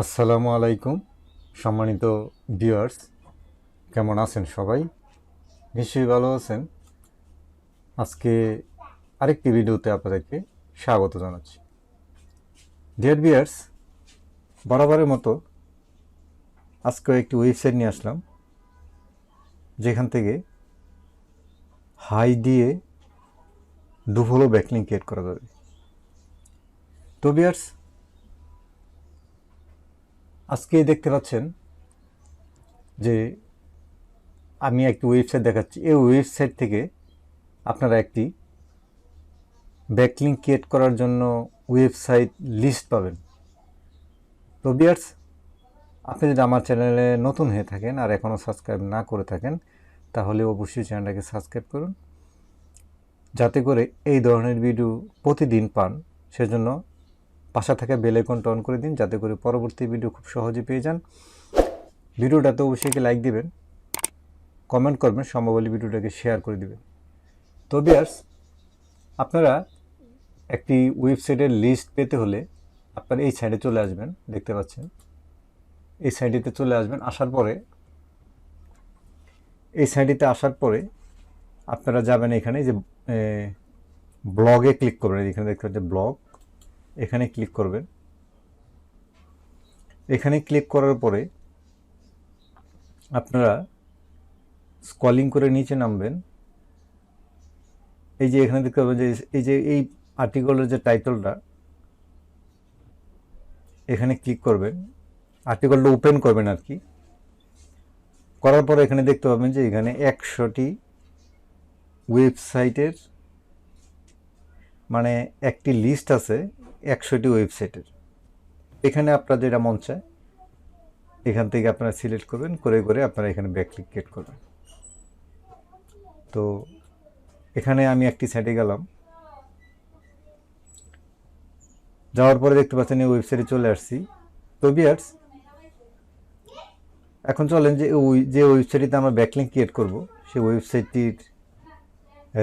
আসসালামু আলাইকুম, সম্মানিত ভিউয়ার্স। কেমন আছেন সবাই? নিশ্চয়ই ভালো আছেন। আজকে আরেকটি ভিডিওতে আপনাদেরকে স্বাগত জানাচ্ছি। ডিয়ার ভিউয়ার্স, বরাবরের মতো আজকেও একটি ওয়েবসাইট নিয়ে আসলাম, যেখান থেকে হাই দিয়ে দুফলো ব্যাকলিং ক্রিয়েট করা যাবে। তো ভিউয়ার্স আজকে দেখতে পাচ্ছেন যে আমি একটি ওয়েবসাইট দেখাচ্ছি। এই ওয়েবসাইট থেকে আপনারা একটি ব্যাকলিং ক্রিয়েট করার জন্য ওয়েবসাইট লিস্ট পাবেন। তো বিয়ার্স আপনি যদি আমার চ্যানেলে নতুন হয়ে থাকেন আর এখনও সাবস্ক্রাইব না করে থাকেন, তাহলে অবশ্যই চ্যানেলটাকে সাবস্ক্রাইব করুন। যাতে করে এই ধরনের ভিডিও প্রতিদিন পান, সেজন্য পাশা থাকা বেল আইকনটা অন করে দিন, যাতে করে পরবর্তী ভিডিও খুব সহজে পেয়ে যান। ভিডিওটাতে অবশ্যই লাইক দিবেন কমেন্ট করবেন সম্ভব হলে ভিডিওটাকে শেয়ার করে দিবেন। তো বিয়ার্স আপনারা একটি ওয়েবসাইটের লিস্ট পেতে হলে আপনারা এই সাইডে চলে আসবেন, দেখতে পাচ্ছেন। এই সাইডেতে চলে আসবেন, আসার পরে, এই সাইডেতে আসার পরে আপনারা যাবেন এখানে যে ব্লগে ক্লিক করবেন, এখানে দেখতে পাচ্ছেন ব্লগ এখানে ক্লিক করবেন। এখানে ক্লিক করার পরে আপনারা স্কলিং করে নিচে নামবেন। এই যে এখানে দেখতে পাবেন যে এই যে এই আর্টিকেলের যে টাইটেলটা এখানে ক্লিক করবেন। আর্টিকেলটা ওপেন করবেন আর কি। করার পরে এখানে দেখতে পাবেন যে এখানে একশোটি ওয়েবসাইটের মানে একটি লিস্ট আছে। একশোটি ওয়েবসাইটের। এখানে আপনার যেটা মন চায় এখান থেকে আপনারা সিলেক্ট করবেন, করে করে আপনারা এখানে ব্যাকলিক ক্রিয়েট করবেন। তো এখানে আমি একটি সাইটে গেলাম। যাওয়ার পরে দেখতে পাচ্ছেন এই ওয়েবসাইটে চলে আসছি। তো বিয়ার্স এখন চলেন যে ওই, যে ওয়েবসাইটটিতে আমরা ব্যাকলিং ক্রিয়েট করব, সেই ওয়েবসাইটটির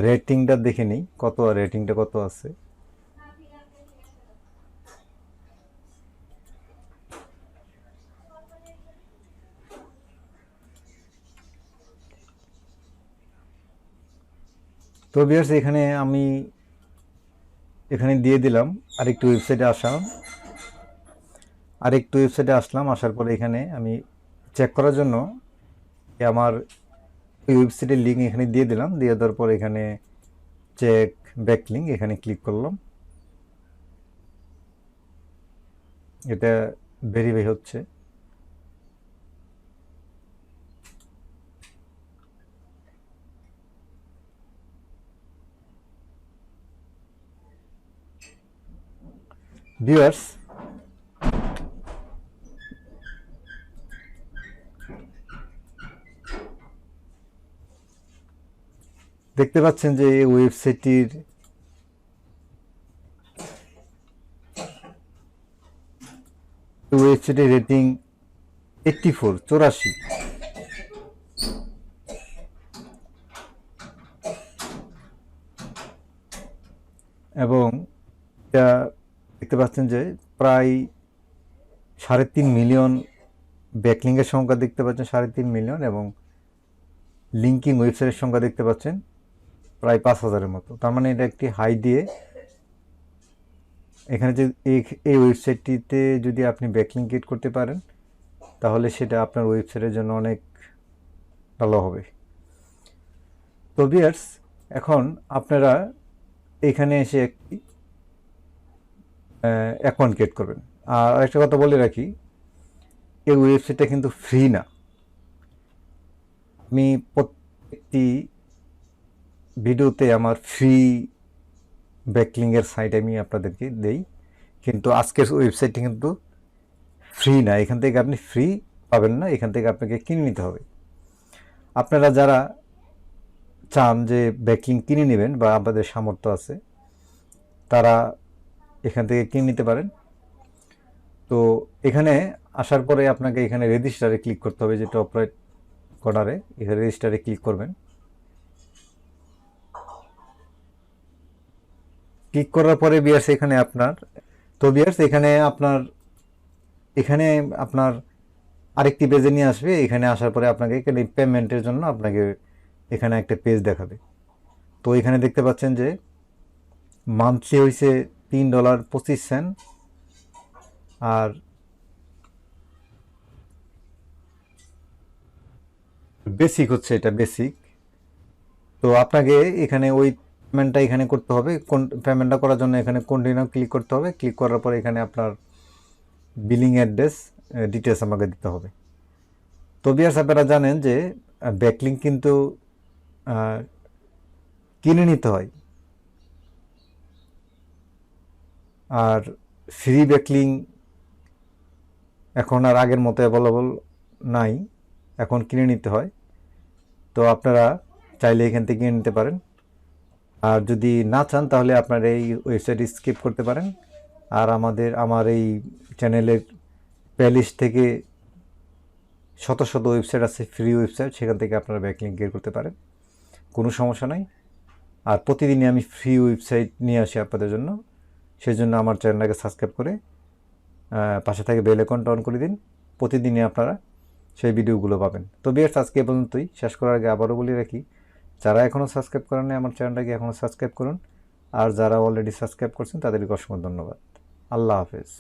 রেটিংটা দেখে নিই, কত রেটিংটা কত আছে। তো বিয়ার্স এখানে আমি এখানে দিয়ে দিলাম। আরেকটু ওয়েবসাইটে আসলাম। আরেকটু ওয়েবসাইটে আসলাম, আসার পরে এখানে আমি চেক করার জন্য আমার ওই ওয়েবসাইটের লিঙ্ক এখানে দিয়ে দিলাম। দিয়ে দেওয়ার পর এখানে চেক ব্যাক লিঙ্ক এখানে ক্লিক করলাম। এটা ভেরিফাই হচ্ছে। ভিউয়ার্স দেখতে পাচ্ছেন যে এই ওয়েবসাইটটির ওয়েবসাইটের রেটিং এইটটি ফোর চৌরাশি। এবং এটা দেখতে পাচ্ছেন যে প্রায় সাড়ে তিন মিলিয়ন ব্যাকলিংয়ের সংখ্যা দেখতে পাচ্ছেন, সাড়ে তিন মিলিয়ন এবং লিঙ্কিং ওয়েবসাইটের সংখ্যা দেখতে পাচ্ছেন প্রায় পাঁচ হাজারের মতো। তার মানে এটা একটি হাই দিয়ে এখানে যে এই ওয়েবসাইটটিতে যদি আপনি ব্যাকলিং ক্রিয়েট করতে পারেন, তাহলে সেটা আপনার ওয়েবসাইটের জন্য অনেক ভালো হবে। তো বিয়ার্স এখন আপনারা এখানে এসে একটি অ্যাকাউন্ট ক্রিয়েট করবেন। আর একটা কথা বলে রাখি, এই ওয়েবসাইটটা কিন্তু ফ্রি না। আমি প্রত্যেকটি ভিডিওতে আমার ফ্রি ব্যাকলিংয়ের সাইট আমি আপনাদেরকে দেই, কিন্তু আজকের ওয়েবসাইটটি কিন্তু ফ্রি না। এখান থেকে আপনি ফ্রি পাবেন না, এখান থেকে আপনাকে কিনে নিতে হবে। আপনারা যারা চান যে ব্যাকলিং কিনে নেবেন বা আপনাদের সামর্থ্য আছে, তারা এখান থেকে কিনে নিতে পারেন। তো এখানে আসার পরে আপনাকে এখানে রেজিস্টারে ক্লিক করতে হবে যেটা অপারেট কর্নারে এখানে রেজিস্টারে ক্লিক করবেন। ক্লিক করার পরে বিয়ার্স এখানে আপনার, তো বিয়ার্স এখানে আপনার এখানে আপনার আরেকটি পেজে নিয়ে আসবে। এখানে আসার পরে আপনাকে এখানে পেমেন্টের জন্য আপনাকে এখানে একটা পেজ দেখাবে। তো এখানে দেখতে পাচ্ছেন যে মান্থলি হয়েছে তিন ডলার পঁচিশ সেন্ট। আর বেসিক হচ্ছে এটা বেসিক তো আপনাকে এখানে ওই পেমেন্টটা এখানে করতে হবে। কোন পেমেন্টটা করার জন্য এখানে কন্টিনিউ ক্লিক করতে হবে। ক্লিক করার পরে এখানে আপনার বিলিং অ্যাড্রেস ডিটেলস আমাকে দিতে হবে। তো বিয়ার্স আপনারা জানেন যে ব্যাকলিং কিন্তু কিনে নিতে হয়। আর ফ্রি ব্যাকলিং এখন আর আগের মতো অ্যাভেলেবল নাই, এখন কিনে নিতে হয়। তো আপনারা চাইলে এখান থেকে কিনে নিতে পারেন। আর যদি না চান, তাহলে আপনার এই ওয়েবসাইট স্কিপ করতে পারেন। আর আমাদের, আমার এই চ্যানেলের প্লেলিস্ট থেকে শত শত ওয়েবসাইট আছে ফ্রি ওয়েবসাইট সেখান থেকে আপনারা ব্যাকলিং বের করতে পারেন। কোনো সমস্যা নাই। আর প্রতিদিনই আমি ফ্রি ওয়েবসাইট নিয়ে আসি আপনাদের জন্য। সেই জন্য আমার চ্যানেলটাকে সাবস্ক্রাইব করে পাশে থাকে বেল আইকনটা অন করে দিন। প্রতিদিনই আপনারা সেই ভিডিওগুলো পাবেন। তো বিয়ার্স আজকে পর্যন্তই। শেষ করার আগে আবারও বলে রাখি, যারা এখনও সাবস্ক্রাইব করেন আমার চ্যানেলটাকে এখনও সাবস্ক্রাইব করুন। আর যারা অলরেডি সাবস্ক্রাইব করছেন, তাদেরকে অসংখ্য ধন্যবাদ। আল্লাহ হাফেজ।